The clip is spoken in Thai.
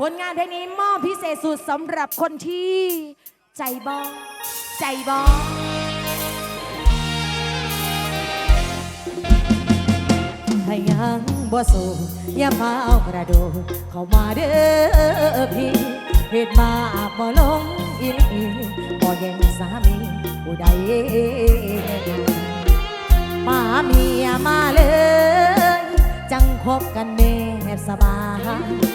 ผลงานเพลงนี้มอบพิเศษสุดสำหรับคนที่ ใจบอใจบอถ้ายังบ่สูอย่ามาเอากระโดดเข้ามาเด้อพี่เหตุมาบ่ลงอีหลีบ่แย่งสามีผู้ใดมาเมียมาเลย จังคบกันแน่สบาย